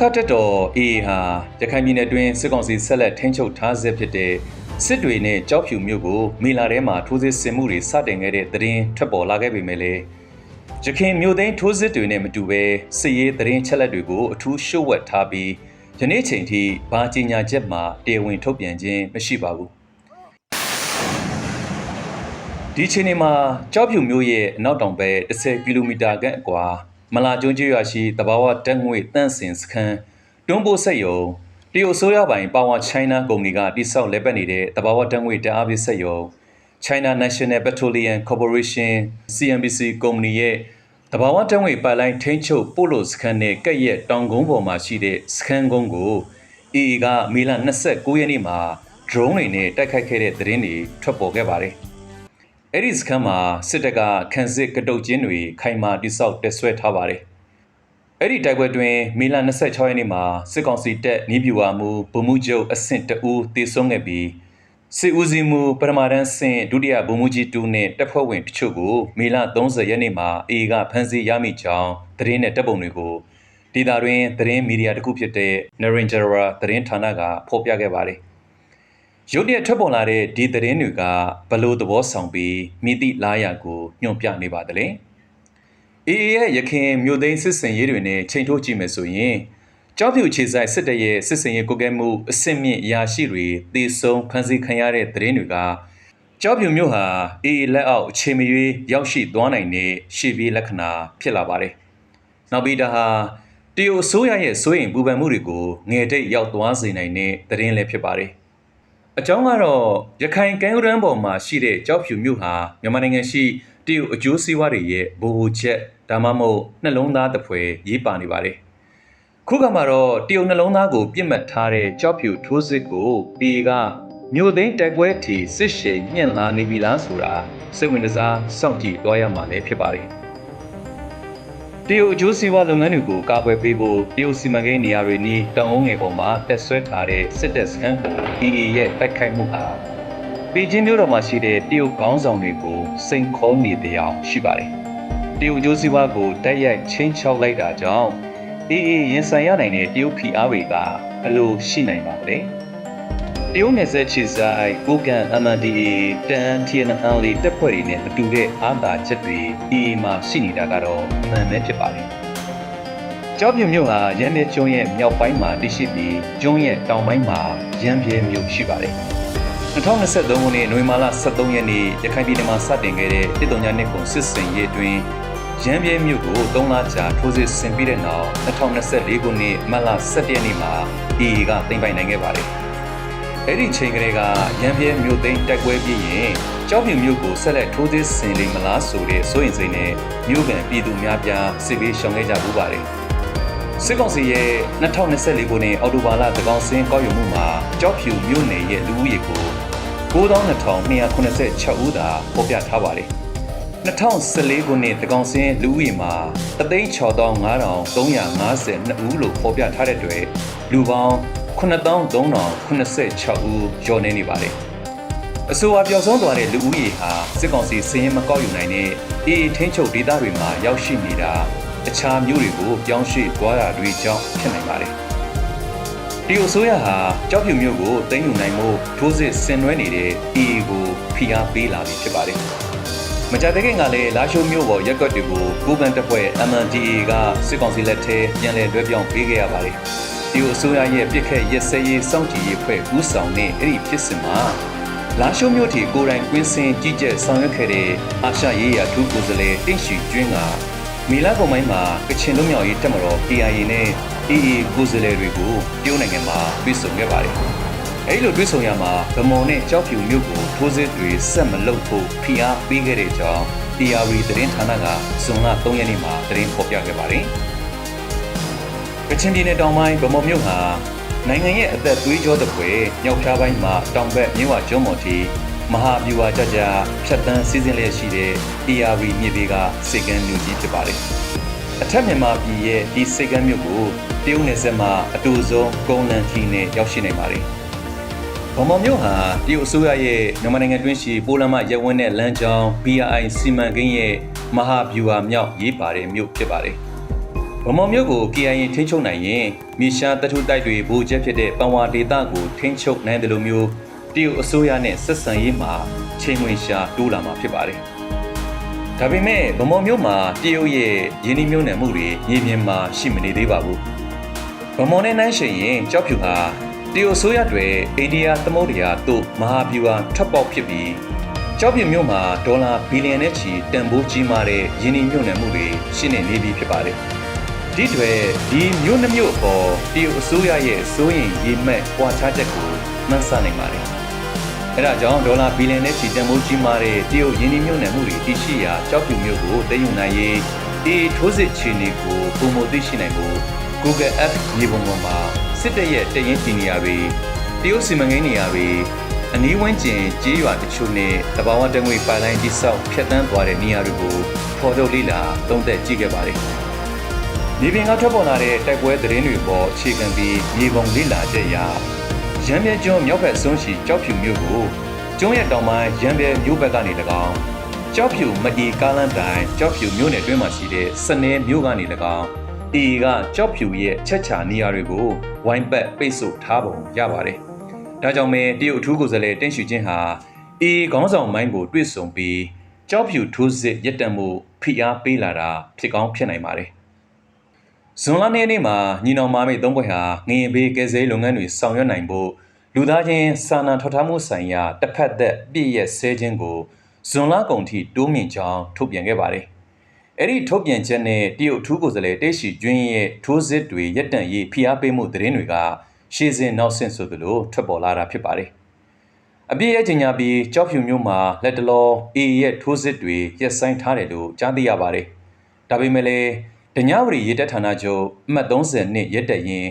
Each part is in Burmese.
ခတက်တော် AA ဟာရခိုင်ပြည်နယ်တွင်စစ်ကောင်စီဆက်လက်ထိန်းချုပ်ထားဆဲဖြစ်တဲ့စစ်တွေနဲ့ကြောက်ဖြူမြို့ကိုမေလာထဲမှာထိုးစစ်ဆင်မှုတွေစတင်ခဲ့တဲ့သတင်းထွက်ပေါ်လာခဲ့ပေမဲ့လည်းရခိုင်မြို့သိမ်းထိုးစစ်တွေနဲ့မတူဘဲစစ်ရေးသတင်းချက်လက်တွေကိုအထူးရှုပ်ဝက်ထားပြီးယနေ့ချိန်ထိဘာကြီးညာချက်မှတရားဝင်ထုတ်ပြန်ခြင်းမရှိပါဘူးဒီချိန်နေမှာကြောက်ဖြူမြို့ရဲ့အနောက်တောင်ဘက်10ကီလိုမီတာခန့်အကွာ မလာကျွန်းကျွော်ရှိတဘာဝတက်ငွေတန့်စင်စခန်းတွန်းပို့ဆက်ယုံတရုတ်ဆိုရပိုင်ပါဝါချိုင်းနာကုမ္ပဏီကတိစောက်လက်ပတ်နေတဲ့တဘာဝတက်ငွေတအားပစ်ဆက်ယုံ China National Petroleum Corporation CNBC ကုမ္ပဏီရဲ့တဘာဝတက်ငွေပိုက်လိုင်းထိန်းချုပ်ပို့လို့စခန်းနဲ့ကက်ရက်တောင်ကုန်းပေါ်မှာရှိတဲ့စခန်းကုန်းကို AA ကမေလ29ရက်နေ့မှာ drone တွေနဲ့တိုက်ခိုက်ခဲ့တဲ့သတင်းတွေထွက်ပေါ်ခဲ့ပါတယ်။ အဲ့ဒီစခန်းမှာစစ်တပ်ကခန်းစစ်ကတုတ်ကျင်းတွေခိုင်မာတိစောက်တက်ဆွဲထားပါတယ်။အဲ့ဒီတိုက်ပွဲတွင်မေလ26ရက်နေ့မှာစစ်ကောင်စီတပ်နီးပြူဝါမှုဗိုလ်မှူးချုပ်အဆင့်တအူးတေဆုံးခဲ့ပြီးစစ်ဦးစီးမှုပထမတန်းဆင့်ဒုတိယဗိုလ်မှူးကြီးတူနဲ့တပ်ဖွဲ့ဝင်တချို့ကိုမေလ30ရက်နေ့မှာအေကဖမ်းဆီးရမိကြောင်းသတင်းနဲ့တပ်ပုံတွေကိုဒေတာတွင်သတင်းမီဒီယာတစ်ခုဖြစ်တဲ့ Narendra သတင်းဌာနကဖော်ပြခဲ့ပါတယ်။ ရုပ်တရက်ထွက်ပေါ်လာတဲ့ဒီသတင်းတွေကဘလို့သဘောဆောင်ပြီးမိတိလားရာကိုညွှန်ပြနေပါသလဲ။ AA ရဲ့ရခင်မြို့သိမ်းစစ်စင်ရေးတွေနဲ့ချိန်ထိုးကြည့်မယ်ဆိုရင်ကြောက်ဖြူခြေဆိုင်စစ်တပ်ရဲ့စစ်စင်ရေးကိုကဲမှုအစစ်မြင့်အရာရှိတွေတေဆုံးဖမ်းဆီးခံရတဲ့သတင်းတွေကကြောက်ဖြူမြို့ဟာ AA လက်အောက်အခြေမရွေးရောက်ရှိသွားနိုင်တဲ့ရှေ့ပြေးလက္ခဏာဖြစ်လာပါတယ်။နောက်ပြီးဒါဟာတရုတ်အစိုးရရဲ့စိုးရိမ်ပူပန်မှုတွေကိုငယ်တိတ်ရောက်သွားစေနိုင်တဲ့သတင်းလည်းဖြစ်ပါတယ်။ အကြောင်းကတော့ရခိုင်ကမ်းရိုးတန်းပေါ်မှာရှိတဲ့ကြောက်ဖြူမြို့ဟာမြန်မာနိုင်ငံရှိတရုတ်အကျိုးစီးပွားတွေရဲ့ဗဟိုချက်ဒါမှမဟုတ်နှလုံးသားတစ်ဖွဲရေးပါနေပါတယ်။ခုကမှတော့တရုတ်နှလုံးသားကိုပြစ်မှတ်ထားတဲ့ကြောက်ဖြူထိုးစစ်ကိုပြည်ကမြို့သိမ်းတိုက်ပွဲထီစစ်ရှိန်ညှင့်လာနေပြီလားဆိုတာစိတ်ဝင်စားစောင့်ကြည့်သွားရမှာလည်းဖြစ်ပါတယ်။ တရုတ်အကျိုးစီးပွားလုပ်ငန်းတွေကိုကာကွယ်ပေးဖို့တရုတ်စီမံကိန်းနေရာတွေနီးတောင်အုံငယ်ပေါ်မှာတက်ဆွဲထားတဲ့စစ်တပ်စခန်းကို AA ရဲ့တိုက်ခိုက်မှုဟာပေကျင်းမြို့တော်မှာရှိတဲ့တရုတ်ခေါင်းဆောင်တွေကိုစိန်ခေါ်နေတဲ့အအောင်ရှိပါတယ်။တရုတ်အကျိုးစီးပွားကိုတိုက်ရိုက်ချင်းချောက်လိုက်တာကြောင့် AA ရင်ဆိုင်ရနိုင်တဲ့တရုတ်ဖိအားတွေကဘယ်လိုရှိနိုင်ပါလဲ။ တရုတ်နယ်စပ်ခြေဆိုင်ကိုကန် MNDA တန် TNL လေးတက်ဖွဲ့တွေနဲ့မတူတဲ့အားသာချက်တွေ AA မှာရှိနေတာကတော့အမှန်ပဲဖြစ်ပါတယ်။ကျောက်ပြူမြို့ဟာရမ်းမြကျွန်းရဲ့မြောက်ပိုင်းမှာတည်ရှိပြီးကျွန်းရဲ့တောင်ပိုင်းမှာရမ်းပြဲမြို့ရှိပါတယ်။2023ခုနှစ်နိုဝင်ဘာလ23ရက်နေ့ရခိုင်ပြည်နယ်မှာစတင်ခဲ့တဲ့ပြည်တော်ညာနှစ်ကုန်စစ်စင်ရေးအတွင်းရမ်းပြဲမြို့ကို3လကြာထိုးစစ်ဆင်ပြီးတဲ့နောက်2024ခုနှစ်မတ်လ17ရက်နေ့မှာ AA ကသိမ်းပိုင်နိုင်ခဲ့ပါတယ်။ အဲ့ဒီချိန်ကလေးကရန်ပြဲမြို့သိမ်းတိုက်ပွဲပြီးရင်ကြောက်ဖြူမြို့ကိုဆက်လက်ထိုးစစ်ဆင်လိမ့်မလားဆိုတဲ့စိုးရင်စိတ်နဲ့မြို့ကန်ပြည်သူများပြားစစ်ဘေးရှောင်ခဲ့ကြပူပါတယ်။စစ်ကောင်စီရဲ့2024ခုနှစ်အောက်တိုဘာလသကောင်စင်းကောက်ယူမှုမှာကြောက်ဖြူမြို့နယ်ရဲ့လူဦးရေကို9286ဦးသာဖော်ပြထားပါတယ်။2014ခုနှစ်သကောင်စင်းလူဦးရေမှာ365,352ဦးလို့ဖော်ပြထားတဲ့အတွက်လူပေါင်း 9386ဦးကျော်နေနေပါတယ်။အဆိုအပျော်ဆုံးသွားတဲ့လူဦးရေဟာစစ်ကောင်စီစည်ရင်မကောက်ယူနိုင်တဲ့အေးထင်းချုပ်ဒေသတွေမှာရောက်ရှိနေတာအခြားမျိုးတွေကိုပြောင်းရွှေ့သွားတာတွေကြောင့်ဖြစ်နိုင်ပါတယ်။ဒီအစိုးရဟာကြောက်ဖြူမျိုးကိုတင်ယူနိုင်မှုထိုးစစ်ဆင်နွှဲနေတဲ့ EA ကိုဖိအားပေးလာပြီဖြစ်ပါတယ်။မကြတဲ့ခင်ကလည်းလာရှိုးမျိုးပေါ်ရက်ွက်တွေကိုကိုကန်တပ်ဖွဲ့ MNDA ကစစ်ကောင်စီလက်ထဲပြန်လည်လွှဲပြောင်းပေးခဲ့ရပါတယ်။ ဒီအစိုးရရဲ့ပြစ်ခတ်ရက်စဲရေးစောင့်ကြည့်ရေးဖွဲ့ဦးဆောင်တဲ့အဲ့ဒီဖြစ်စဉ်မှာလာရှိုးမျိုးတီကိုယ်တိုင်ကွင်းစင်ကြီးကျယ်ဆောင်ရွက်ခဲ့တဲ့အာရှရေးရာထူးကိုယ်စားလှယ်တင့်ရှိကျွင်းကမီလာကုံပိုင်းမှာကချင်လူမျိုးရေးတက်မတော် PIA နဲ့ AA ကိုယ်စားလှယ်တွေကိုတရုတ်နိုင်ငံမှာတွေ့ဆုံခဲ့ပါတယ်။အဲဒီလိုတွေ့ဆုံရမှာဗမော်နဲ့ကြောက်ဖြူမြို့ကိုထိုးစစ်တွေဆက်မလုပ်ဖို့ဖိအားပေးခဲ့တဲ့ကြောင်း TRV သတင်းဌာနကဇွန်လ3ရက်နေ့မှာသတင်းဖော်ပြခဲ့ပါတယ်။က ချင်ပြည်နယ်တောင်ပိုင်းဗမော်မြို့ဟာနိုင်ငံရဲ့အသက်သွေးကြောတစ်ပွဲမြောက်ဖြားပိုင်းမှာတောင်ဘက်မြဝကျွန်းပေါ်ထိမဟာဗျူဟာကြကြဖြတ်တန်းစီစဉ်လျက်ရှိတဲ့ TRV မြေပေကစေကန်းမြို့ကြီးဖြစ်ပါတယ်။အထက်မြန်မာပြည်ရဲ့ဒီစေကန်းမြို့ကိုတရုတ်နယ်စပ်မှာအတူဆုံးကုန်းလန်ခီနဲ့ရောက်ရှိနိုင်ပါတယ်။ဗမော်မြို့ဟာတရုတ်အစိုးရရဲ့မြန်မာနိုင်ငံတွင်းရှိပိုလန်မှရပ်ဝန်းတဲ့လမ်းကြောင်း BRI စီမံကိန်းရဲ့မဟာဗျူဟာမြောက်ရေးပါတဲ့မြို့ဖြစ်ပါတယ်။ ဗမော်မြို့ကို KIA ထိန်းချုပ်နိုင်ရင်မြေရှားတထုတိုက်တွေဘူချက်ဖြစ်တဲ့ပန်ဝါဒေသကိုထိန်းချုပ်နိုင်တယ်လို့မျိုးတရုတ်အစိုးရနဲ့ဆက်ဆံရေးမှာချိန်ဝင်ရှာတိုးလာမှာဖြစ်ပါတယ်။ဒါပေမဲ့ဗမော်မြို့မှာတရုတ်ရဲ့ယင်းနှိမ့်မြုံနယ်မှုတွေမြေပြင်မှာရှိမနေသေးပါဘူး။ဗမော်နဲ့နှိုင်းယှဉ်ရင်ကြောက်ဖြူဟာတရုတ်အစိုးရတွေအိန္ဒိယသမုဒ္ဒရာသို့မဟာဗျူဟာထပ်ပေါက်ဖြစ်ပြီးကြောက်ဖြူမြို့မှာဒေါ်လာဘီလီယံနဲ့ချီတန်ဖိုးကြီးမားတဲ့ယင်းနှိမ့်မြုံနယ်မှုတွေရှိနေနေပြီဖြစ်ပါတယ်။ ဒီတွေဒီမြို့နှမျိုးအပေါ်တရုတ်အစိုးရရဲ့စိုးရင်ရေမှက်ပွားချချက်ကိုမှန်းဆနိုင်ပါတယ်။အဲဒါကြောင့်ဒေါ်လာဘီလီယံနဲ့ချီတန်ဖိုးကြီးမားတဲ့တရုတ်ယင်းနှမြို့နယ်မှုတွေတည်ရှိရာကြောက်ဖြူမြို့ကိုတည်ယူနိုင်ရေးအေးထိုးစစ်ချီနေကိုပုံမသိရှိနိုင်ဖို့ Google App မြေပုံပေါ်မှာစစ်တပ်ရဲ့တရင်ချီနေရာတွေတရုတ်စီမံကိန်းနေရာတွေအနည်းဝန်းကျင်ကြေးရွာတချို့နဲ့တဘာဝတငွေပိုင်လိုင်းတိဆောက်ဖြတ်တန်းသွားတဲ့နေရာတွေကိုဖော်ထုတ်လေ့လာသုံးသပ်ကြည့်ခဲ့ပါတယ်။ မြေပြင်ကထွက်ပေါ်လာတဲ့တိုက်ပွဲသတင်းတွေပေါ်အခြေခံပြီးမြေပုံလေ့လာချက်အရရံပြဲကျွန်းမြောက်ဘက်အဆုံးရှိကြောက်ဖြူမြို့ကိုကျွန်းရဲ့တောင်ပိုင်းရံပြဲမြို့ဘက်ကနေ၎င်းကြောက်ဖြူမအီကားလန်းတိုင်ကြောက်ဖြူမြို့နယ်တွင်းမှာရှိတဲ့စနေမြို့ကနေ၎င်းအီကကြောက်ဖြူရဲ့ချက်ချာနေရာတွေကိုဝိုင်းပတ်ပိတ်ဆို့ထားပုံရပါတယ်။ဒါကြောင့်မဲတရုတ်အထူးကိုယ်စားလှယ်တင်းရှူချင်းဟာအီခေါင်းဆောင်မိုင်းကိုတွေ့ဆုံပြီးကြောက်ဖြူထိုးစစ်ရပ်တန့်မှုဖိအားပေးလာတာဖြစ်ကောင်းဖြစ်နိုင်ပါတယ်။ ဇွန်လနေ့နေ့မှာညီနောင်မာမိတ်သုံးဘွဲ့ဟာငရင်ဘေးကယ်ဆယ်ရေးလုပ်ငန်းတွေဆောင်ရွက်နိုင်ဖို့လူသားချင်းစာနာထောက်ထားမှုဆိုင်ရာတစ်ဖက်သက်ပြည့်ရဲ့ဆဲခြင်းကိုဇွန်လကုန်ထိတိုးမြင့်ကြောင်းထုတ်ပြန်ခဲ့ပါတယ်။အဲ့ဒီထုတ်ပြန်ချက်နဲ့တရုတ်အထူးကိုယ်စားလှယ်တေရှိကျွင်းရဲ့ထိုးစစ်တွေရပ်တန့်ရေးဖိအားပေးမှုသတင်းတွေကရှေ့စဉ်နောက်ဆင့်ဆိုသလိုထွက်ပေါ်လာတာဖြစ်ပါတယ်။အပြည့်ရဲ့ကြီးညာပြီးကြောက်ဖြူမျိုးမှာလက်တလောအေရဲ့ထိုးစစ်တွေရပ်ဆိုင်းထားတယ်လို့ကြားသိရပါတယ်။ဒါပေမဲ့လည်း ဒညဝရီရေတပ်ဌာနချုပ်အမှတ်30နှစ်ရက်တက်ရင်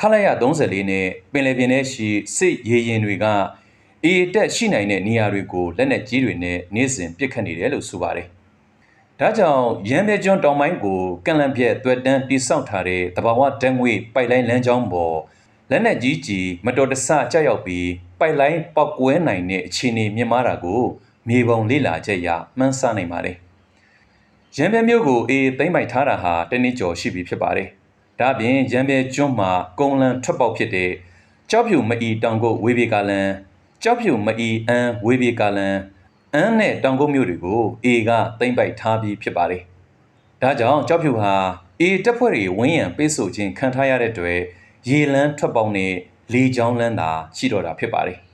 ခလိုက်ရ34နဲ့ပင်လယ်ပြင်ထဲရှိစစ်ရေရင်တွေကအေတက်ရှိနိုင်တဲ့နေရာတွေကိုလက်နက်ကြီးတွေနဲ့နေ့စဉ်ပစ်ခတ်နေတယ်လို့ဆိုပါတယ်။ဒါကြောင့်ရန်ပြကျွန်းတောင်ပိုင်းကိုကန့်လန့်ပြက်သွက်တန်းတိဆောက်ထားတဲ့တဘာဝတန်းငွေပိုက်လိုင်းလမ်းကြောင်းပေါ်လက်နက်ကြီးကြီးမတော်တဆကြောက်ရောက်ပြီးပိုက်လိုင်းပောက်ကွဲနိုင်တဲ့အခြေအနေမြင်မာတာကိုမြေပုံလေ့လာချက်ရမှန်းဆနိုင်ပါတယ်။ ရန်ပြမြို့ကိုအေးသိမ့်ပိုက်ထားတာဟာတနည်းကျော်ရှိပြီဖြစ်ပါတယ်။ဒါ့အပြင်ရန်ပြကျွန်းမှာကုန်းလန်းထွက်ပေါက်ဖြစ်တဲ့ကြောက်ဖြူမအီတောင်ကုတ်ဝေးပြေကလန်ကြောက်ဖြူမအီအန်းဝေးပြေကလန်အန်းနဲ့တောင်ကုတ်မြို့တွေကိုအေကသိမ့်ပိုက်ထားပြီးဖြစ်ပါတယ်။ဒါကြောင့်ကြောက်ဖြူဟာအေတပ်ဖွဲ့တွေဝင်းရံပေးဆိုခြင်းခံထားရတဲ့အတွက်ရေလန်းထွက်ပေါက်နဲ့လေချောင်းလန်းသာရှိတော့တာဖြစ်ပါတယ်။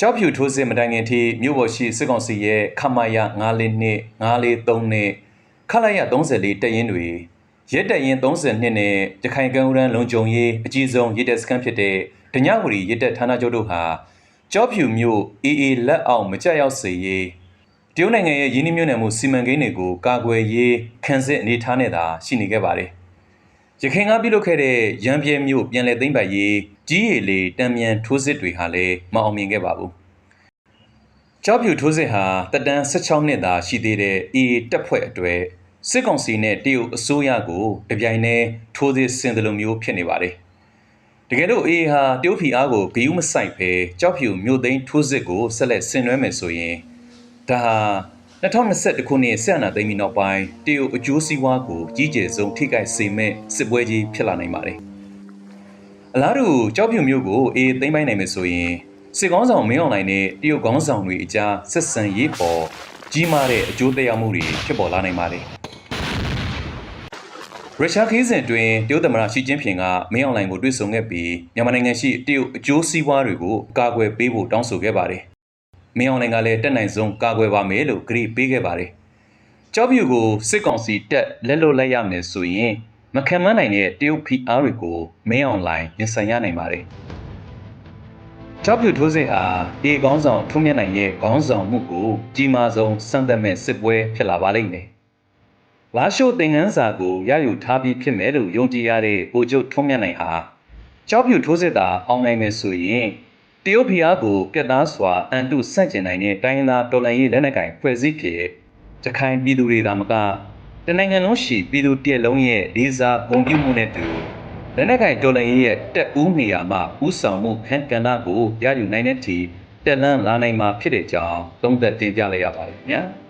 ကြောက်ဖြူထိုးစစ်မတိုင်ခင်ထိမြို့ပေါ်ရှိစစ်ကောင်စီရဲ့ခမာယ942 943နဲ့ခလာရ34တပ်ရင်းတွေရဲတပ်ရင်း32နဲ့ရခိုင်ကံဦးရန်လုံခြုံရေးအကြီးဆုံးရဲတပ်စခန်းဖြစ်တဲ့ဒညဝရီရဲတပ်ဌာနချုပ်တို့ဟာကြောက်ဖြူမြို့အေးအေးလက်အောင်မကြရောက်စေရေးတရုတ်နိုင်ငံရဲ့ရင်းနှီးမြှုပ်နှံမှုစီမံကိန်းတွေကိုကာကွယ်ရေးခံစစ်အနေထားနဲ့သာရှိနေခဲ့ပါတယ်။ ရခိုင်ကပြုလုပ်ခဲ့တဲ့ရန်ပြဲမြို့ပြန်လည်သိမ်းပိုက်ရေးကြီးရည်လေတံမြန်ထိုးစစ်တွေဟာလည်းမအောင်မြင်ခဲ့ပါဘူး။ကြောက်ဖြူထိုးစစ်ဟာတက်တန်း16နှစ်သာရှိသေးတဲ့အေးတပ်ဖွဲ့အတွေ့စစ်ကောင်စီနဲ့တရုတ်အစိုးရကိုတပြိုင်တည်းထိုးစစ်ဆင်တယ်လို့မျိုးဖြစ်နေပါတယ်။တကယ်လို့အေးဟာတရုတ်ဖီအားကိုဂယုမဆိုင်ဖဲကြောက်ဖြူမြို့သိမ်းထိုးစစ်ကိုဆက်လက်ဆင်နွှဲမယ်ဆိုရင်ဒါဟာ 2021ခုနှစ်ဆက်အနာသိမ်းပြီးနောက်ပိုင်းတရုတ်အကျိုးစီးပွားကိုကြီးကျယ်ဆုံးထိခိုက်စေမဲ့စစ်ပွဲကြီးဖြစ်လာနိုင်ပါတယ်။အလားတူကြောက်ဖြူမျိုးကိုအေးသိမ်းပိုင်းနိုင်မယ်ဆိုရင်စစ်ကောင်းဆောင်မင်းအောင်လှိုင်နဲ့တရုတ်ကောင်းဆောင်တွေအကြားဆက်ဆံရေးပေါ်ကြီးမားတဲ့အကျိုးသက်ရောက်မှုတွေဖြစ်ပေါ်လာနိုင်ပါတယ်။ရုရှားခီးစဉ်တွင်တရုတ်သမ္မတရှီကျင်းဖျင်ကမင်းအောင်လှိုင်ကိုတွေ့ဆုံခဲ့ပြီးမြန်မာနိုင်ငံရှိတရုတ်အကျိုးစီးပွားတွေကိုကာကွယ်ပေးဖို့တောင်းဆိုခဲ့ပါတယ်။ မင်းအောင်လှိုင်ကလည်းတက်နိုင်ဆုံးကာကွယ်ပါမယ်လို့ကြေညာပေးခဲ့ပါတယ်။ကြောက်ဖြူကိုစစ်ကောင်စီတက်လက်လွတ်လိုက်ရမယ်ဆိုရင်မခံမနိုင်တဲ့တရုတ်ဖီအားတွေကိုမင်းအောင်လှိုင်ရင်ဆိုင်ရနိုင်ပါတယ်။ကြောက်ဖြူထိုးစစ်ဟာဒီကောင်းဆောင်ထုံးမြတ်နိုင်ရဲ့ခေါင်းဆောင်မှုကိုကြီးမားဆုံးစံသက်မဲ့စစ်ပွဲဖြစ်လာပါလိမ့်မယ်။လာရှိုးသင်ငန်းစာကိုရယူထားပြီးဖြစ်မယ်လို့ယုံကြည်ရတဲ့ဗိုလ်ချုပ်ထုံးမြတ်နိုင်ဟာကြောက်ဖြူထိုးစစ်တာအောင်နိုင်မယ်ဆိုရင် တရုတ်ဖီအားကိုပြတ်သားစွာအန်တုဆန့်ကျင်နိုင်တဲ့တိုင်းရင်းသားတော်လှန်ရေးလက်နက်ကိုင်ဖွဲ့စည်းဖြစ်ရခိုင်ပြည်သူတွေသာမကတနိုင်ငံလုံးရှိပြည်သူတရက်လုံးရဲ့လေးစားဂုဏ်ပြုမှုနဲ့တူလက်နက်ကင်တော်လှန်ရေးရဲ့တက်ဦးနေရာမှာဥဆောင်မှုခန့်ကဏ္ဍကိုရယူနိုင်တဲ့ထီတက်လန်းလာနိုင်မှာဖြစ်တဲ့ကြောင်းသုံးသက်တင်ပြလိုက်ရပါတယ်ခင်ဗျာ။